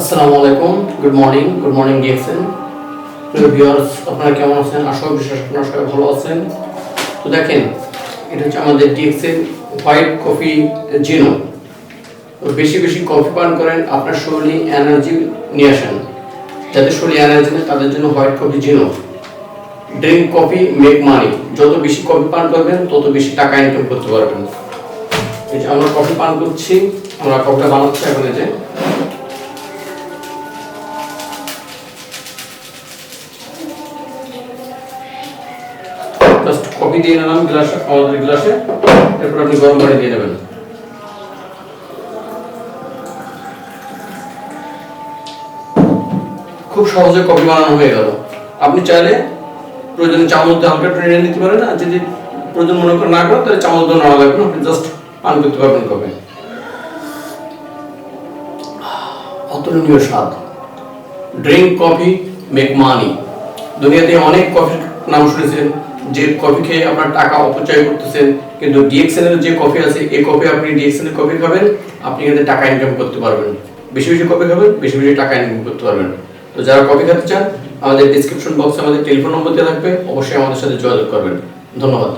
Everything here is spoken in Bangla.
আসসালামু আলাইকুম good morning good morning DXN প্রিয় ভিউয়ার্স আপনারা কেমন আছেন? আশা বিশ্বাস আপনারা সবাই ভালো আছেন। তো দেখেন, এটা হচ্ছে আমাদের ডিএক্সএন হোয়াইট কফি জিনো তো বেশি বেশি কফি পান করেন, আপনার শরীরে এনার্জি নিয়ে আসেন। যাদের শরীরে এনার্জি নেই, তাদের জন্য হোয়াইট কফি জিনো ড্রিঙ্ক কফি মেক মানি যত বেশি কফি পান করবেন, তত বেশি টাকা ইনকাম করতে পারবেন। এই যে আমরা কফি পান করছি, আমরা কফিটা বানাচ্ছি এখন এই যে। কফি দিয়ে নিলাম গ্লাস, আমাদের গ্লাসে, এরপর আপনি গরম পানি দিয়ে নেবেন। খুব সহজে কফি বানানো হয়ে গেল। আপনি চাইলে প্রয়োজনে চামচ দিয়ে হালকা ট্রেনে নিতে পারেন, আর যদি প্রয়োজন মনে করে না করেন, তাহলে চামচ দিয়ে নেওয়া লাগবে আপনি জাস্ট পান করতে পারবেন কফি। অতুলনীয় স্বাদ। ড্রিঙ্ক কফি মেক মানি দুনিয়াতে অনেক কফির নাম শুনেছেন যে কফি খেয়ে আপনার টাকা অপচয় করতেছেন, কিন্তু ডিএক্সএল এর যে কফি আছে এই কফি আপনি ডিএক্সএল এর কফি খাবেন, আপনি এতে টাকা ইনকাম করতে পারবেন বেশি বেশি কফি খাবেন, বেশি বেশি টাকা ইনকাম করতে পারবেন তো যারা কফি খেতে চান, আমাদের ডিসক্রিপশন বক্সে আমাদের টেলিফোন নম্বর দেওয়া থাকবে, অবশ্যই আমাদের সাথে যোগাযোগ করবেন। ধন্যবাদ।